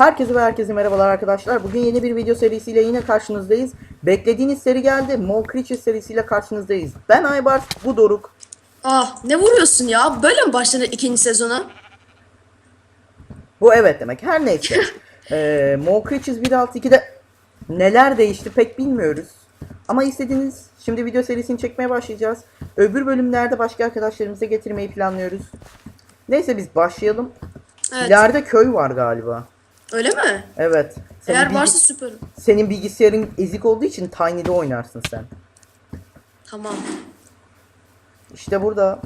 Herkese ve herkese merhabalar arkadaşlar. Bugün yeni bir video serisiyle yine karşınızdayız. Beklediğiniz seri geldi. Mall Creatures serisiyle karşınızdayız. Ben Aybars, bu Doruk. Ah ne vuruyorsun ya? Böyle mi başladı ikinci sezona? Bu evet demek. Her neyse. ee, Mall Creatures 1.6.2'de neler değişti pek bilmiyoruz. Ama istediğiniz şimdi video serisini çekmeye başlayacağız. Öbür bölümlerde başka arkadaşlarımıza getirmeyi planlıyoruz. Neyse biz başlayalım. Evet. İleride köy var galiba. Öyle mi? Evet. Senin Eğer bilgi- varsa süper. Senin bilgisayarın ezik olduğu için Tiny'de oynarsın sen. Tamam. İşte burada.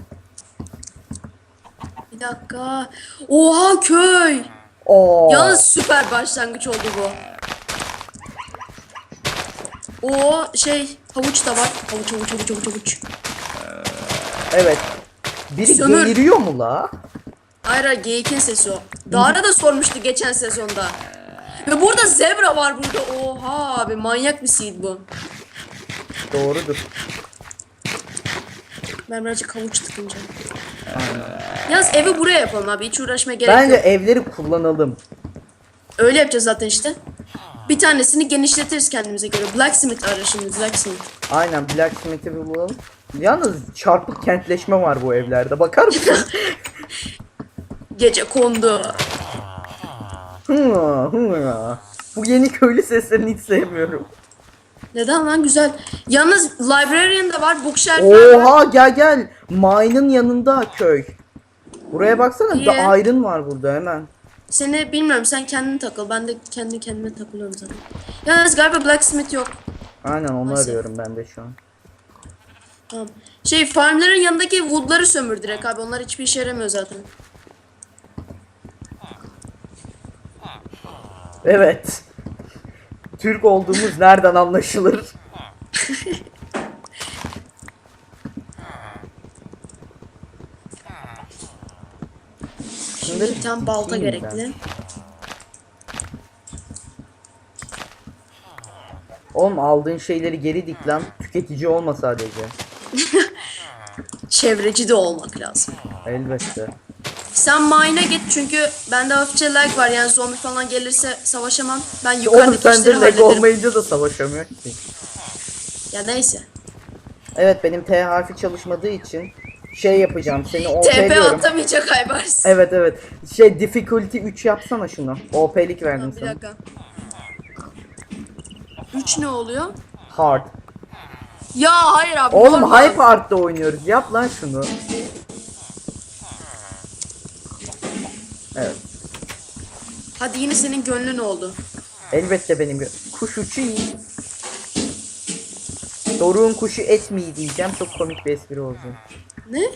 Bir dakika. Oha köy. Oo. Yalnız süper başlangıç oldu bu. O şey havuç da var. Havuç havuç havuç havuç havuç. Evet. Biri Sömür. geğiriyor mu la? Hayır hayır, geyikin sesi o. Dara da sormuştu geçen sezonda. Ve burada zebra var burada. Oha abi manyak bir seed bu. Doğrudur. Ben birazcık havuç tıkınca. Yalnız evi buraya yapalım abi. Hiç uğraşmaya gerek Bence yok. evleri kullanalım. Öyle yapacağız zaten işte. Bir tanesini genişletiriz kendimize göre. Blacksmith ara şimdi Blacksmith. Aynen Blacksmith'i bir bulalım. Yalnız çarpık kentleşme var bu evlerde. Bakar mısın? Gece kondu. Hı, hı. bu yeni köylü seslerini hiç sevmiyorum. Neden lan güzel. Yalnız librarian da var, bookshelf'ler var. Oha gel gel. Mine'ın yanında köy. Buraya baksana. İyi. The Iron var burada hemen. Seni bilmiyorum sen kendin takıl. Ben de kendi kendime takılıyorum zaten. Yalnız galiba blacksmith yok. Aynen onu Nasıl? arıyorum ben de şu an. Tamam. Şey farmların yanındaki woodları sömür direkt abi. Onlar hiçbir işe yaramıyor zaten. Evet. Türk olduğumuz nereden anlaşılır? Şimdi bir tane balta ben. gerekli. Oğlum aldığın şeyleri geri dik lan. Tüketici olma sadece. Çevreci de olmak lazım. Elbette. Sen mine'a git çünkü bende hafifçe lag var yani zombi falan gelirse savaşamam. Ben Oğlum yukarıdaki sende işleri lag hallederim. olmayınca da savaşamıyor ki. Ya neyse. Evet benim T harfi çalışmadığı için şey yapacağım. Seni TP OP'liyorum. atamayacak Aybars. Evet evet. Şey difficulty 3 yapsana şunu. OP'lik verdim Bir sana. dakika. 3 ne oluyor? Hard. Ya hayır abi. Oğlum normal. hype hard'da oynuyoruz. Yap lan şunu. Evet. Hadi yine senin gönlün oldu. Elbette benim kuş uçu iyi. Doruk'un kuşu et mi diyeceğim. Çok komik bir espri olacak. Ne?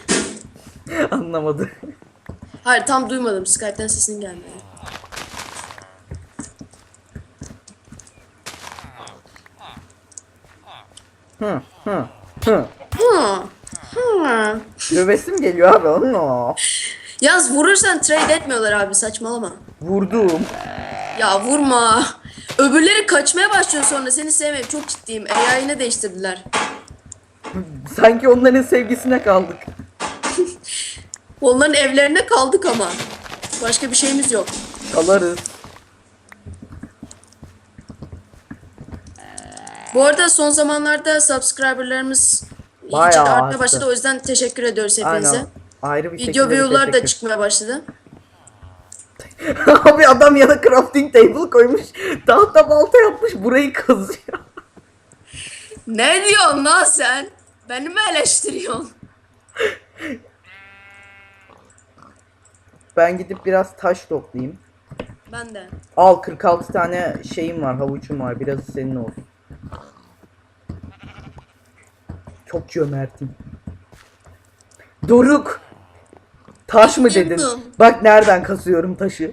Anlamadı. Hayır tam duymadım. Skype'den sesin gelmedi. Hı hı hı. Hı. Hı. Dövesim geliyor abi onu. Yaz vurursan trade etmiyorlar abi saçmalama. Vurdum. Ya vurma. Öbürleri kaçmaya başlıyor sonra seni sevmeyip çok ciddiyim. AI'ını değiştirdiler. Sanki onların sevgisine kaldık. Onların evlerine kaldık ama. Başka bir şeyimiz yok. Kalarız. Bu arada son zamanlarda subscriberlarımız Bayağı artmaya arttı. başladı. O yüzden teşekkür ediyoruz hepinize. Aynen. Ayrı bir Video şekilde view'lar da teşekkür- çıkmaya başladı. Abi adam yana crafting table koymuş. Tahta balta yapmış burayı kazıyor. Ne diyorsun lan sen? Beni mi eleştiriyorsun? Ben gidip biraz taş toplayayım. Ben de. Al 46 tane şeyim var, havuçum var. Biraz senin olsun. Çok cömertim. Doruk. Taş mı dedin? Yaptım. Bak nereden kasıyorum taşı.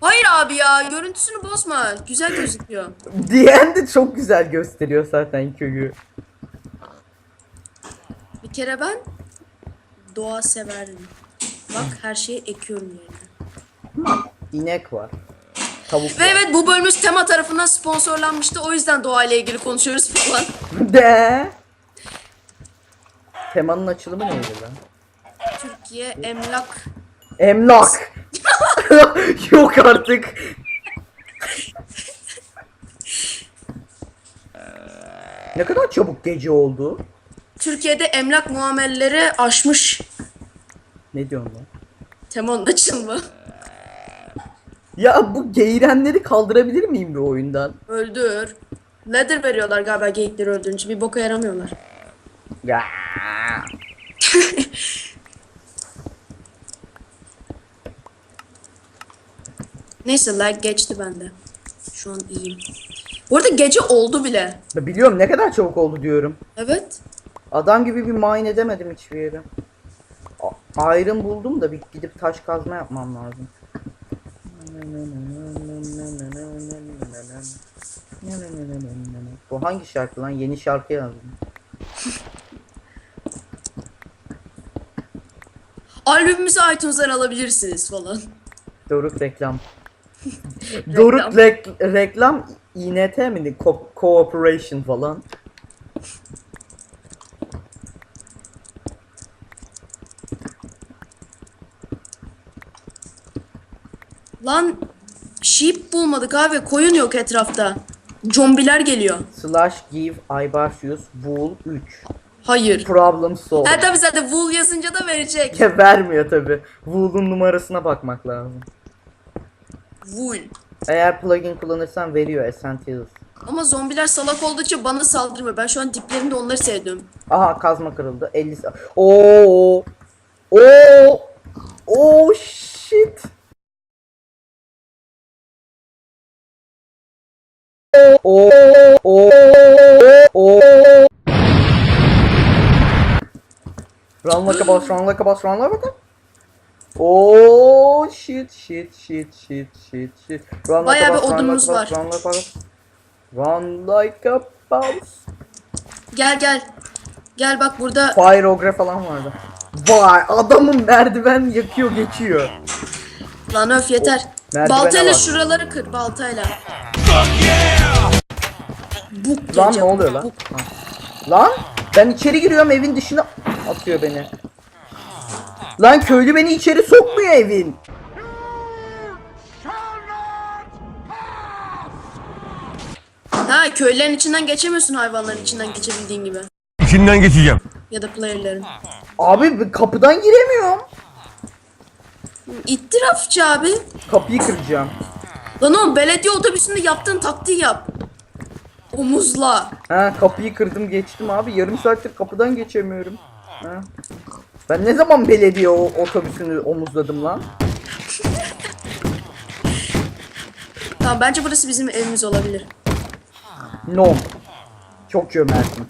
Hayır abi ya görüntüsünü bozma. Güzel gözüküyor. Diyen de çok güzel gösteriyor zaten köyü. Bir kere ben doğa severdim. Bak her şeyi ekiyorum yerine. İnek var. Tavuk Ve var. evet bu bölümümüz tema tarafından sponsorlanmıştı. O yüzden doğa ile ilgili konuşuyoruz falan. De. Temanın açılımı neydi lan? Türkiye emlak Emlak. Yok artık. ne kadar çabuk gece oldu. Türkiye'de emlak muamelleri aşmış. Ne diyorsun lan? Temonun açılma. Ya bu geğirenleri kaldırabilir miyim bir oyundan? Öldür. Leather veriyorlar galiba geyikleri öldürünce. Bir boka yaramıyorlar. Ya. Neyse lag geçti bende. Şu an iyiyim. Bu arada gece oldu bile. Biliyorum ne kadar çabuk oldu diyorum. Evet. Adam gibi bir mine edemedim hiçbir yere. A- Iron buldum da bir gidip taş kazma yapmam lazım. Bu hangi şarkı lan? Yeni şarkı yazdım. Albümümüzü iTunes'dan alabilirsiniz falan. Doruk reklam. Doruk rek- reklam İNT miydi? Co- cooperation falan. Lan sheep bulmadık abi. Koyun yok etrafta. Zombiler geliyor. Slash give Ibarsius wool 3. Hayır. Problem solved. Ha tabi zaten wool yazınca da verecek. Ya vermiyor tabi. Wool'un numarasına bakmak lazım. Wool. Eğer plugin kullanırsan veriyor Essentials. Ama zombiler salak olduğu için bana saldırmıyor. Ben şu an diplerinde onları sevdim. Aha kazma kırıldı. 50 sa- Oo. Oo. Oh shit. Oo. Oo. Oo. Run like a boss, run like a boss, run like a boss. Oh shit shit shit shit shit shit. Run Bayağı bir odunumuz like a boss, var. Run like a boss. Run like a boss. Gel gel. Gel bak burada Fire Ogre falan vardı. Vay adamın merdiven yakıyor geçiyor. lan öf yeter. merdivene Baltayla bak. şuraları kır baltayla. Buk Lan ne oluyor lan? buk. Lan ben içeri giriyorum evin dışına atıyor beni. Lan köylü beni içeri sokmuyor evin. Ha köylerin içinden geçemiyorsun hayvanların içinden geçebildiğin gibi. İçinden geçeceğim. Ya da player'lerin. Abi kapıdan giremiyorum. İttirafçı abi. Kapıyı kıracağım. Lan oğlum belediye otobüsünde yaptığın taktiği yap. Omuzla. Ha kapıyı kırdım geçtim abi. Yarım saattir kapıdan geçemiyorum. Ha. Ben ne zaman belediye otobüsünü omuzladım lan? Tamam bence burası bizim evimiz olabilir. No. Çok cömertim.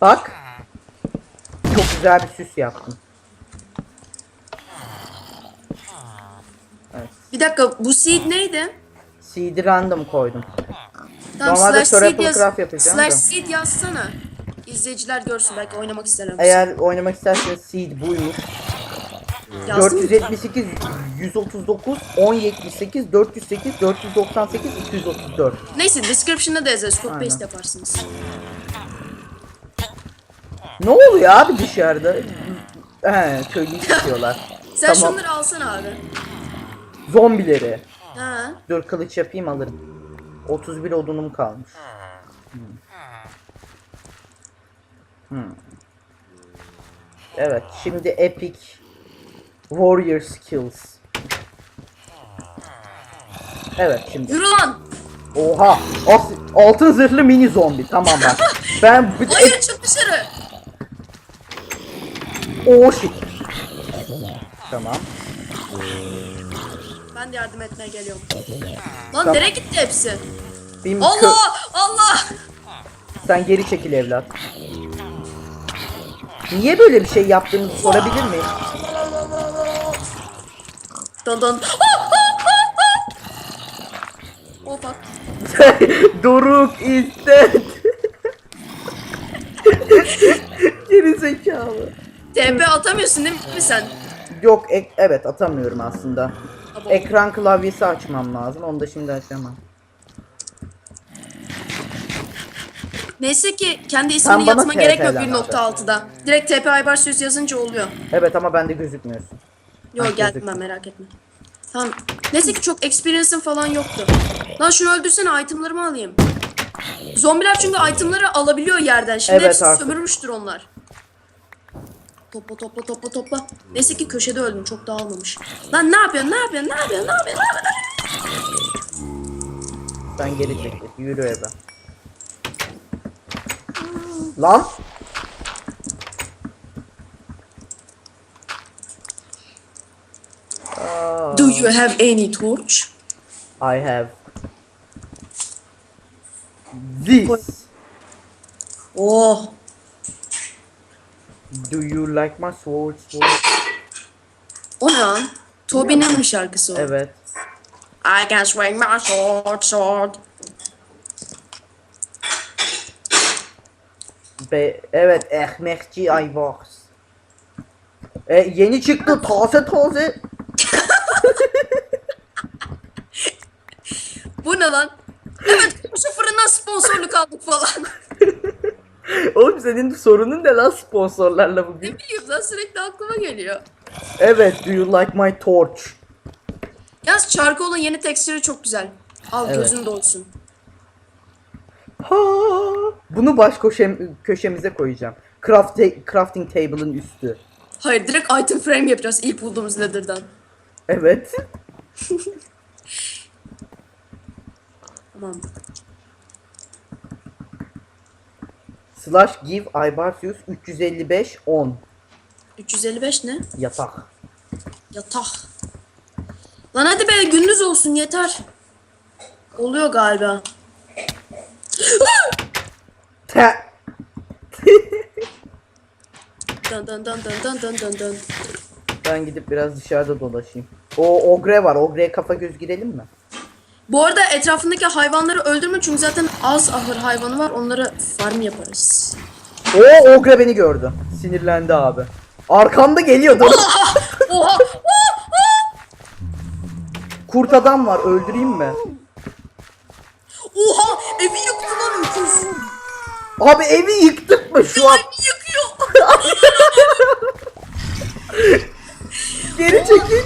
Bak. Çok güzel bir süs yaptım. Bir dakika bu seed neydi? CD random koydum. Tamam Normalde slash seed, yaz, yapacağım slash da. seed yazsana. İzleyiciler görsün belki oynamak isterler. Eğer oynamak isterseniz seed buymuş. Yazdın mı? 478 139 1078 408 498 234. Neyse description'da da yazarız. Copy Aynen. paste yaparsınız. Ne oluyor abi dışarıda? He, köylü istiyorlar. Sen Tamam. şunları alsana abi. Zombileri. Ha. Dur kılıç yapayım alırım. 31 odunum kalmış. Hmm. Hmm. Evet, şimdi epic warrior skills. Evet şimdi. Yürü lan. Oha! Altın zırhlı mini zombi. Tamam bak. Ben bir Hayır çık dışarı. Oh shit. Tamam. Ben de yardım etmeye geliyorum. Lan nereye gitti hepsi? Benim Allah! Allah! Sen geri çekil evlat. Niye böyle bir şey yaptığınızı sorabilir miyim? Don don. Oh fuck. Doruk is dead. Geri zekalı. TP atamıyorsun değil mi sen? Yok ek- evet atamıyorum aslında. Ekran klavyesi açmam lazım. Onu da şimdi açamam. Neyse ki kendi Sen ismini bana yazma gerek yok TP'len abi. 1.6'da. Direkt TP Aybar söz yazınca oluyor. Evet ama bende gözükmüyorsun. Yok Ah, geldim ben merak etme. Tamam. Neyse ki çok experience'ım falan yoktu. Lan şunu öldürsene itemlarımı alayım. Zombiler çünkü itemları alabiliyor yerden. Şimdi Evet, hepsi artık. sömürmüştür onlar. Topla topla topla topla. Neyse ki köşede öldüm. Çok dağılmamış. Lan ne yapıyorsun? Ne yapıyorsun? Ne yapıyorsun? Ne yapıyorsun? Ne yapıyorsun? Sen geri çekil. Yürü eve. Lan. Do you have any torch? I have this. Oh. Do you like my sword? sword? O ne lan? Toby'nin mi şarkısı o? Evet. I can swing my sword, sword. Be evet ekmekçi Aybox. E, yeni çıktı taze taze. Bu ne lan? Evet, şu fırından sponsorluk aldık falan. Oğlum senin sorunun ne lan sponsorlarla bugün? ne bileyim lan sürekli aklıma geliyor. Evet, do you like my torch? Yalnız Charcoal'un yeni tekstürü çok güzel. Al Evet. gözün dolsun. Ha, bunu baş köşem, köşemize koyacağım. Craft crafting table'ın üstü. Hayır direkt item frame yapacağız ilk bulduğumuz leather'dan. Evet. Tamam. Slash give Ibarsius 355 10 355 ne? yatak. Yatak. Lan hadi be gündüz olsun yeter. Oluyor galiba. Te Dın dın dın dın dın dın dın dın. ben gidip biraz dışarıda dolaşayım. O ogre var. Ogre'ye kafa göz girelim mi? Bu arada etrafındaki hayvanları öldürme çünkü zaten az ahır hayvanı var. Onları farm yaparız. O ogre beni gördü. Sinirlendi abi. Arkamda geliyor. Dur. Oha! Kurt adam var. Öldüreyim mi? Oha! Evi. Abi evi yıktık mı şu an? Yıkıyor. Geri çekil.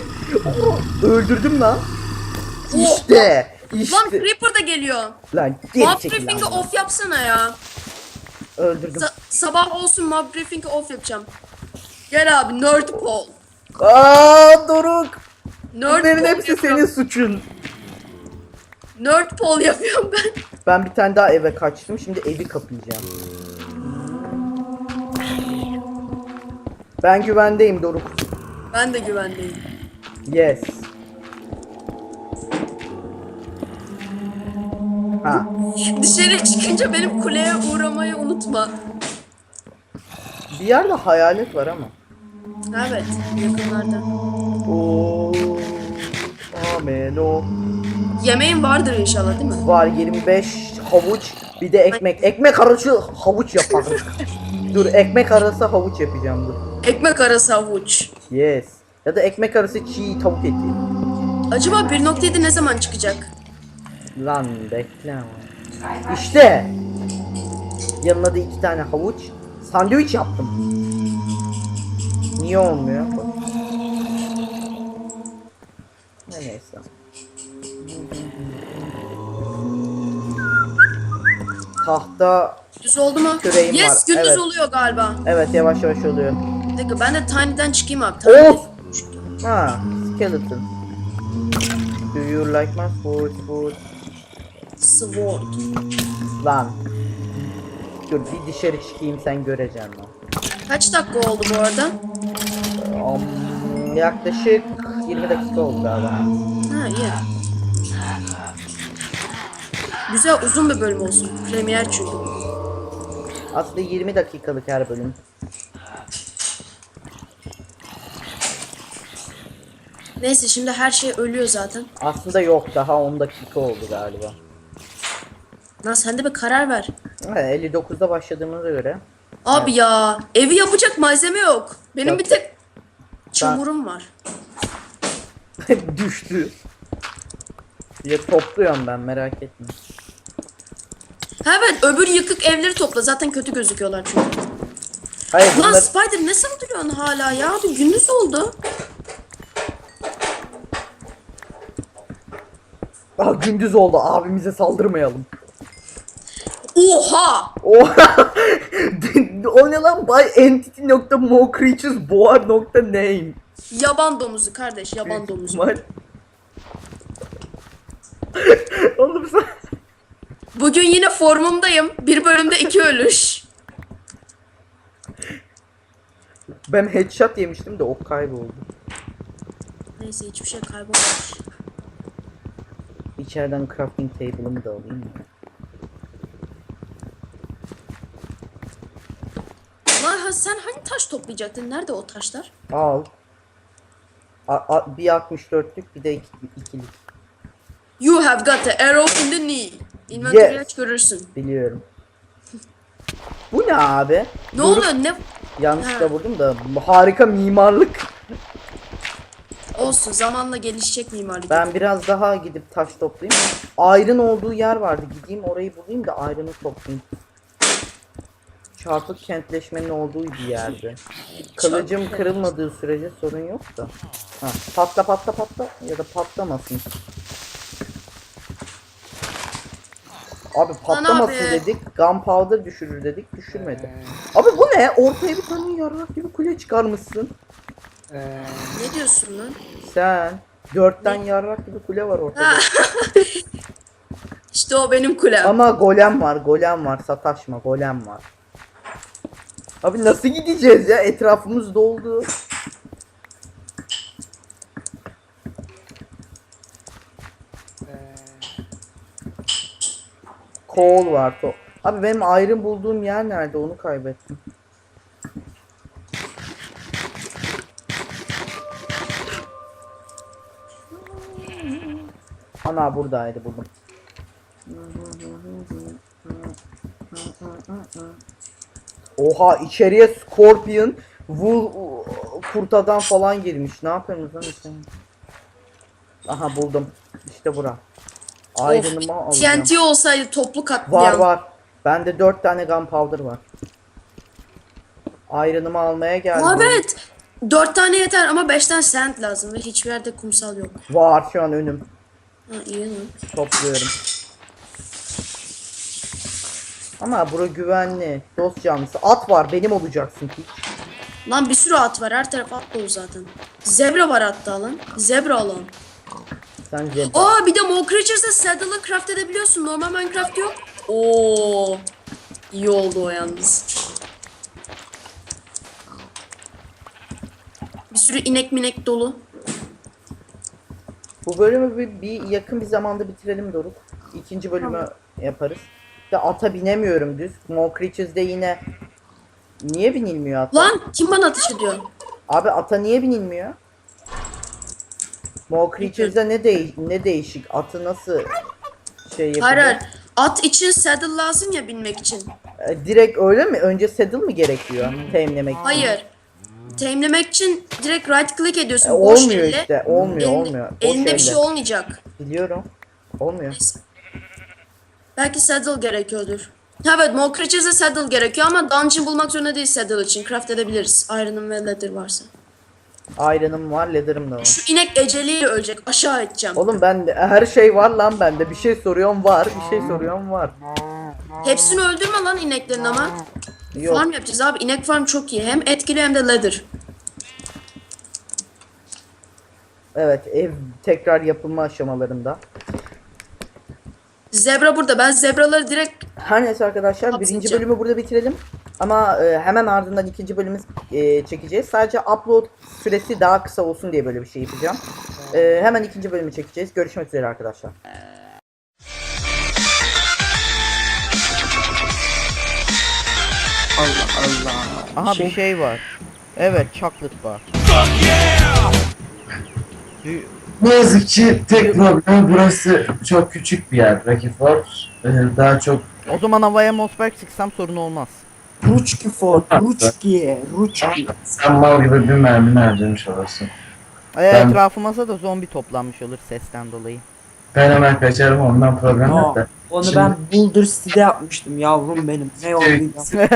Öldürdüm lan. İşte. Lan İşte. Creeper da geliyor. Lan geri Mob çekil briefing'i lan. off yapsana ya. Öldürdüm. Sa- sabah olsun mob briefing'i off yapacağım. Gel abi nerd poll. Aa Doruk. Nerd Bunların poll hepsi yapıyorum. senin suçun. Nerd poll yapıyorum ben. Ben bir tane daha eve kaçtım. Şimdi evi kapayacağım. Ben güvendeyim Doruk. Ben de güvendeyim. Yes. Ha. Dışarı çıkınca benim kuleye uğramayı unutma. Bir yerde hayalet var ama. Evet, yakınlarda. Oo. Amen o. Yemeğin vardır inşallah değil mi? Var 25 havuç bir de ekmek. Ekmek arası havuç yaparım. dur ekmek arası havuç yapacağım dur. Ekmek arası havuç. Yes. Ya da ekmek arası çiğ tavuk eti. Acaba 1.7 ne zaman çıkacak? Lan bekle ama. İşte. Yanına da iki tane havuç. Sandviç yaptım. Niye olmuyor? Bak. Ne neyse. Tahta Gündüz oldu mu? Küreğim yes, var, gündüz evet. oluyor galiba. evet yavaş yavaş oluyor. Bir dakika ben de Tiny'den çıkayım abi. Tiny Of! Ha, skeleton. Do you like my food food? Sword. Lan. Dur bir dışarı çıkayım sen göreceksin lan. Kaç dakika oldu bu arada? Um, yaklaşık 20 dakika oldu galiba. Güzel uzun bir bölüm olsun. Premier çünkü. Aslında 20 dakikalık her bölüm. Neyse şimdi her şey ölüyor zaten. Aslında yok daha 10 dakika oldu galiba. Lan sen de bir karar ver. Ha, 59'da başladığımıza göre. Abi ya evi yapacak malzeme yok. Benim Yok. bir tek çamurum var. Düştü. Ya topluyorum ben merak etme. Ha evet öbür yıkık evleri topla. Zaten kötü gözüküyorlar çünkü. Hayır Lan bunlar... Spider ne saldırıyorsun hala ya? Abi gündüz oldu. Aha gündüz oldu abimize saldırmayalım. Oha! Oha! o ne lan? By entity.mocreaturesboar.name Yaban domuzu kardeş yaban domuzu. Oğlum sen... Bugün yine formumdayım. Bir bölümde iki ölüş. Ben headshot yemiştim de ok kayboldu. Neyse hiçbir şey kaybolmamış. İçeriden crafting table'ımı da alayım mı? Lan ha, sen hani taş toplayacaktın? Nerede o taşlar? Al. A, a, bir 64'lük bir de iki, ikilik. You have got the arrow in the knee. Inventory Yes. aç görürsün. Biliyorum. Bu ne abi? Ne oluyor ne? Yanlışlıkla Ha. vurdum da harika mimarlık. Olsun zamanla gelişecek mimarlık. Ben biraz daha gidip taş toplayayım. Ayrın olduğu yer vardı. Gideyim orayı bulayım da ayrını toplayayım. Çarpık kentleşmenin olduğu bir yerde. Kılıcım kırılmadığı sürece sorun yok da. Ha, patla patla patla ya da patlamasın. Abi patlamasın abi. dedik. Gunpowder düşürür dedik. Düşürmedi. Abi bu ne? Ortaya bir tane yarrak gibi kule çıkarmışsın. Ne diyorsun lan? Sen. Dörtten yarrak gibi kule var ortada. İşte o benim kulem. Ama golem var, golem var. Sataşma, golem var. Abi nasıl gideceğiz ya? Etrafımız doldu. Coal var. To Abi benim ayrım bulduğum yer nerede? Onu kaybettim. Ana buradaydı buldum. Oha içeriye Scorpion, Wool kurt adam falan girmiş. Ne yapıyorsunuz lan? Aha buldum. İşte bura. Ayrınımı alacağım. TNT olsaydı toplu Var katliam. var. Bende 4 tane gunpowder var. Ayrınımı almaya geldim. Evet. Dört tane yeter ama beşten sand lazım ve hiçbir yerde kumsal yok. Var şu an önüm. Ha iyi lan. Topluyorum. Ama bura güvenli. Dost canlısı. At var benim olacaksın hiç. Lan bir sürü at var her taraf at dolu zaten. Zebra var hatta lan. Zebra alan. Sen zebra. Aa bir de Mo Creatures'da saddle'ı craft edebiliyorsun. Normal Minecraft yok. Oo. İyi oldu o yalnız. Bir sürü inek minek dolu. Bu bölümü bir, bir yakın bir zamanda bitirelim Doruk. İkinci bölümü yaparız. De ata binemiyorum düz. Mo Creatures'de yine niye binilmiyor ata? Lan kim bana ateş ediyor? Abi ata niye binilmiyor? Mo Creatures'da ne değiş ne değişik? Atı nasıl şey yapıyor? Hayır hayır. At için saddle lazım ya binmek için. E, Direkt öyle mi? Önce saddle mı gerekiyor? Teminlemek için. Hayır. Teamlemek için direkt right click ediyorsun. E, boş olmuyor elle. işte. Olmuyor, Elinde- olmuyor. Boş Elinde bir elle. şey olmayacak. Biliyorum. Olmuyor. Belki saddle gerekiyordur. Evet, Mo Creatures'e saddle gerekiyor ama dungeon bulmak zorunda değil saddle için. Craft edebiliriz. Iron'ın ve leather varsa. Iron'ım var, leather'ım da var. Şu inek eceliyle ölecek. Aşağı edeceğim. Oğlum ben de her şey var lan bende. Bir şey soruyorum var, bir şey soruyorum var. Hepsini öldürme lan ineklerin ama. Yok. Farm yapacağız abi. İnek farm çok iyi. Hem etkili hem de leather. Evet, ev tekrar yapılma aşamalarında. Zebra burada. Ben zebraları direkt Her neyse arkadaşlar birinci bölümü burada bitirelim. Ama e, hemen ardından ikinci bölümü e, çekeceğiz. Sadece upload süresi daha kısa olsun diye böyle bir şey yapacağım. E, hemen ikinci bölümü çekeceğiz. Görüşmek üzere arkadaşlar. Allah Allah. Aha bir şey var. Evet, chocolate var. Ne yazık ki tek problem burası çok küçük bir yer. Rocky Ford e, daha çok O zaman havaya Mosberg sıksam sorun olmaz. Ruçki for, Ruçki, Ruçki. sen mal gibi bir mermi harcamış olursun. E, Ben- Etrafımıza da zombi toplanmış olur sesten dolayı. Ben hemen kaçarım ondan problem yok No, da. onu Şimdi- ben Boulder City'de yapmıştım yavrum benim. Ne oldu ya?